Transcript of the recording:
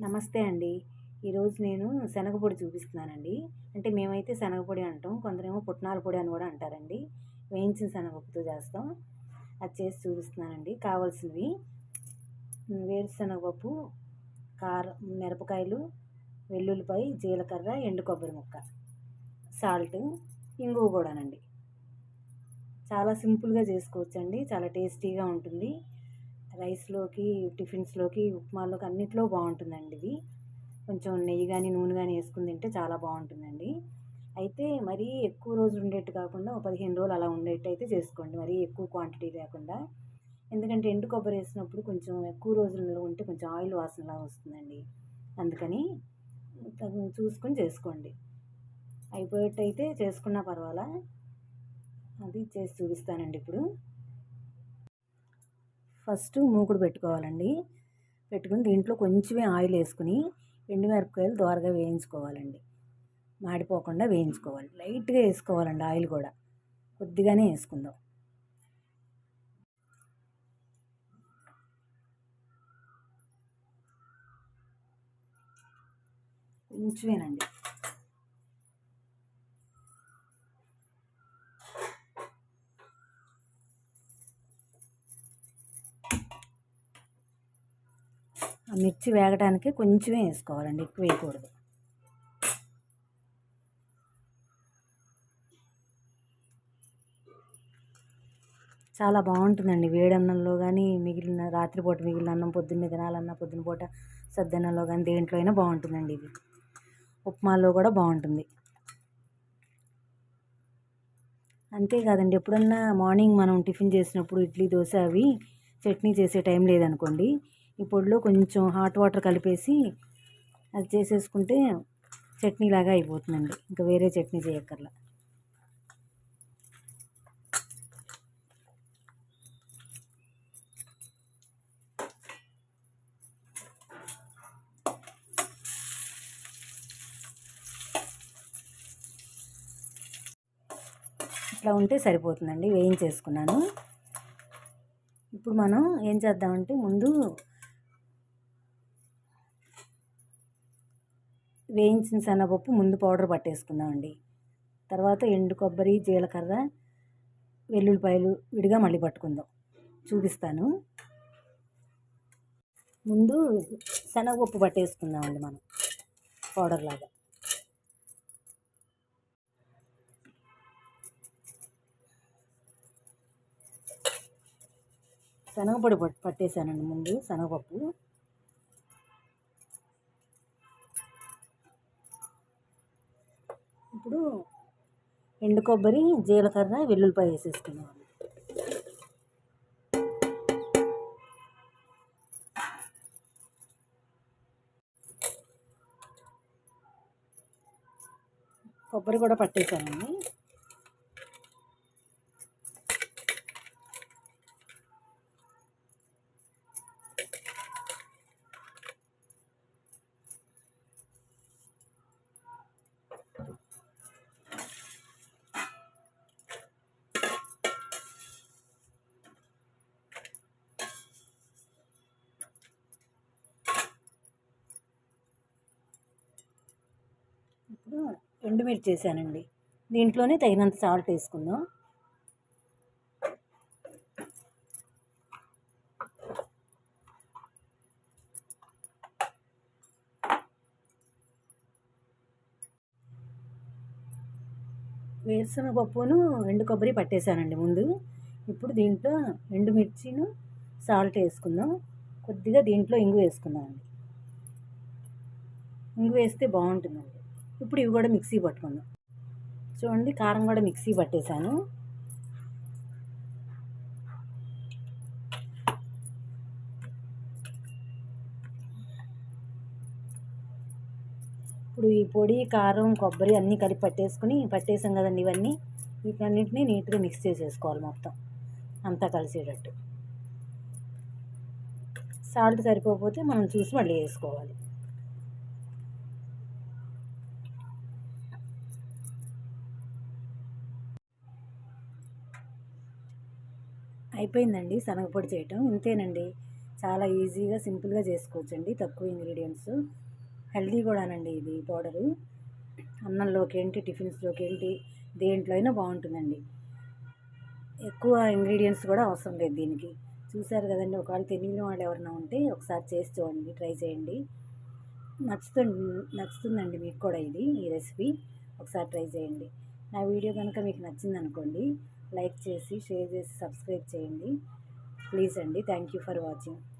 నమస్తే అండి. ఈరోజు నేను శనగపొడి చూపిస్తున్నానండి. అంటే మేమైతే శనగపొడి అంటాం కొందరేమో పుట్నాల పొడి అని కూడా అంటారండి. వేయించిన శనగపప్పుతో చేస్తాం. అది చేసి చూపిస్తున్నానండి. కావాల్సినవి. వేరుశనగపప్పు కారం మిరపకాయలు వెల్లుల్లిపాయ జీలకర్ర ఎండు కొబ్బరి ముక్క సాల్ట్ ఇంగువ కూడానండి. చాలా సింపుల్గా చేసుకోవచ్చండి. చాలా టేస్టీగా ఉంటుంది. రైస్లోకి టిఫిన్స్లోకి ఉప్మాలోకి అన్నిట్లో బాగుంటుందండి ఇది. కొంచెం నెయ్యి కానీ నూనె కానీ వేసుకుని తింటే చాలా బాగుంటుందండి. అయితే మరీ ఎక్కువ రోజులు ఉండేట్టు కాకుండా ఒక పదిహేను రోజులు అలా ఉండేట్టు అయితే చేసుకోండి. మరీ ఎక్కువ క్వాంటిటీ లేకుండా. ఎందుకంటే ఎండు కొబ్బరి వేసినప్పుడు కొంచెం ఎక్కువ రోజులు ఉంటే కొంచెం ఆయిల్ వాసనలా వస్తుందండి. అందుకని చూసుకొని చేసుకోండి. అయిపోయేట్టయితే చేసుకున్నా పర్వాలా? అది చేసి చూపిస్తానండి ఇప్పుడు. ఫస్ట్ మూకుడు పెట్టుకోవాలండి. పెట్టుకుని దీంట్లో కొంచెమే ఆయిల్ వేసుకుని ఎండుమిరపకాయలు దోరగా వేయించుకోవాలండి. మాడిపోకుండా వేయించుకోవాలి. లైట్గా వేసుకోవాలండి ఆయిల్ కూడా. కొద్దిగానే వేసుకుందాం. కొంచెమేనండి. మిర్చి వేగడానికి కొంచెమే వేసుకోవాలండి ఎక్కువ వేయకూడదు. చాలా బాగుంటుందండి వేడన్నంలో కానీ మిగిలిన రాత్రిపూట మిగిలిన అన్నం పొద్దున్నే తినాలన్నా పొద్దున్న పూట సద్దన్నంలో కానీ దేంట్లో అయినా బాగుంటుందండి ఇది. ఉప్మాలో కూడా బాగుంటుంది. అంతేకాదండి ఎప్పుడన్నా మార్నింగ్ మనం టిఫిన్ చేసినప్పుడు ఇడ్లీ దోశ అవి చట్నీ చేసే టైం లేదనుకోండి ఈ పొడిలో కొంచెం హాట్ వాటర్ కలిపేసి అది చేసేసుకుంటే చట్నీ లాగా అయిపోతుందండి. ఇంకా వేరే చట్నీ చేయక్కర్లా. ఇట్లా ఉంటే సరిపోతుందండి. వేయించేసుకున్నాను. ఇప్పుడు మనం ఏం చేద్దామంటే ముందు వేయించిన శనగపప్పు ముందు పౌడర్ పట్టేసుకుందామండి. తర్వాత ఎండు కొబ్బరి జీలకర్ర వెల్లుల్లిపాయలు విడిగా మళ్ళీ పట్టుకుందాం. చూపిస్తాను. ముందు శనగపప్పు పట్టేసుకుందామండి మనం పౌడర్ లాగా. శనగపొడి పట్టేశానండి ముందు శనగపప్పు. ఇప్పుడు ఎండు కొబ్బరి జీలకర్ర వెల్లుల్లిపాయ వేసేసుకున్నాం కొబ్బరి కూడా పట్టేశానండి ఇప్పుడు ఎండుమిర్చి చేశానండి దీంట్లోనే తగినంత సాల్ట్ వేసుకుందాం. వేరుశనగ పప్పును ఎండు కొబ్బరి పట్టేశానండి ముందు. ఇప్పుడు దీంట్లో ఎండుమిర్చిను సాల్ట్ వేసుకుందాం. కొద్దిగా దీంట్లో ఇంగు వేసుకుందాం అండి ఇంగు వేస్తే బాగుంటుందండి. ఇప్పుడు ఇవి కూడా మిక్సీ పట్టుకుందాం. చూడండి కారం కూడా మిక్సీ పట్టేశాను. ఇప్పుడు ఈ పొడి కారం కొబ్బరి అన్నీ కలిపి పట్టేసుకుని పట్టేసాం కదండి ఇవన్నీ. వీటన్నింటినీ నీట్గా మిక్స్ చేసేసుకోవాలి మొత్తం. అంతా కలిసేటట్టు. సాల్ట్ సరిపోకపోతే మనం చూసి మళ్ళీ వేసుకోవాలి. అయిపోయిందండి శనగపొడి చేయటం. ఇంతేనండి. చాలా ఈజీగా సింపుల్గా చేసుకోవచ్చండి. తక్కువ ఇంగ్రీడియంట్స్. హెల్దీ కూడానండి ఇది పౌడరు. అన్నంలోకి ఏంటి టిఫిన్స్లోకి ఏంటి దేంట్లో అయినా బాగుంటుందండి. ఎక్కువ ఇంగ్రీడియంట్స్ కూడా అవసరం లేదు దీనికి. చూసారు కదండి ఒకవేళ తెలియని వాళ్ళు ఎవరైనా ఉంటే ఒకసారి చేసి చూడండి ట్రై చేయండి. నచ్చుతుంది నచ్చుతుందండి మీకు కూడా ఇది ఈ రెసిపీ. ఒకసారి ట్రై చేయండి. నా వీడియో కనుక మీకు నచ్చింది అనుకోండి లైక్ చేసి షేర్ చేసి సబ్స్క్రైబ్ చేయండి. ప్లీజ్ అండి. Thank you for watching.